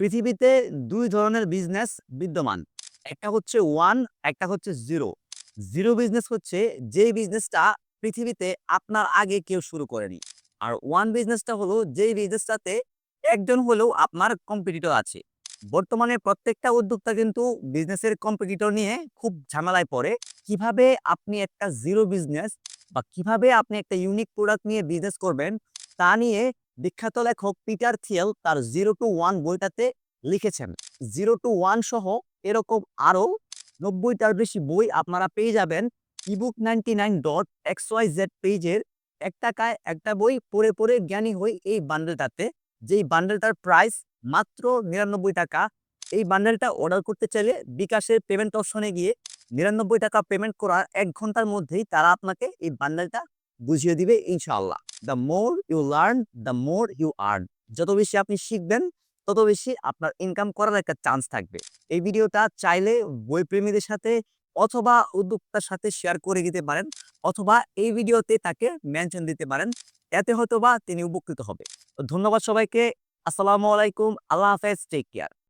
পৃথিবীতে দুই ধরনের বিজনেস বিদ্যমান। একটা হচ্ছে ওয়ান একটা হচ্ছে জিরো জিরো বিজনেস হচ্ছে যেই বিজনেসটা পৃথিবীতে আপনার আগে কেউ শুরু করেনি। আর ওয়ান বিজনেসটা হলো যেই বিজনেসটাতে একজন হলেও আপনার কম্পিটিটর আছে। বর্তমানে প্রত্যেকটা উদ্যোক্তা কিন্তু বিজনেসের কম্পিটিটর নিয়ে খুব ঝামেলায় পড়ে। কীভাবে আপনি একটা জিরো বিজনেস বা কীভাবে আপনি একটা ইউনিক প্রোডাক্ট নিয়ে বিজনেস করবেন তা নিয়ে বিখ্যাত লেখক পিটার থিয়েল তার জিরো টু ওয়ান বইটাতে লিখেছেন। জিরো টু ওয়ান সহ এরকম আরও নব্বইটার বেশি বই আপনারা পেয়ে যাবেন ebook ninety nine dot X Y Z পেজের এক টাকায় একটা বই পড়ে পড়ে জ্ঞানী হই এই বান্ডেলটাতে যেই বান্ডেলটার প্রাইস মাত্র নিরানব্বই টাকা। এই বান্ডেলটা অর্ডার করতে চাইলে বিকাশের পেমেন্ট অপশনে গিয়ে নিরানব্বই টাকা পেমেন্ট করার এক ঘণ্টার মধ্যেই তারা আপনাকে এই বান্ডেলটা বুঝিয়ে দিবে, ইনশাআল্লাহ। The more you learn the more you earn যত বেশি আপনি শিখবেন, তত বেশি আপনার ইনকাম করার একটা চান্স থাকবে। এই ভিডিওটা চাইলে বইপ্রেমীদের সাথে অথবা উদ্যোক্তার সাথে শেয়ার করে দিতে পারেন, অথবা এই ভিডিওতে তাকে মেনশন দিতে পারেন। এতে হয়তোবা তিনি উপকৃত হবে। ধন্যবাদ সবাইকে। আসসালামু আলাইকুম। আল্লাহ হাফেজ। Take care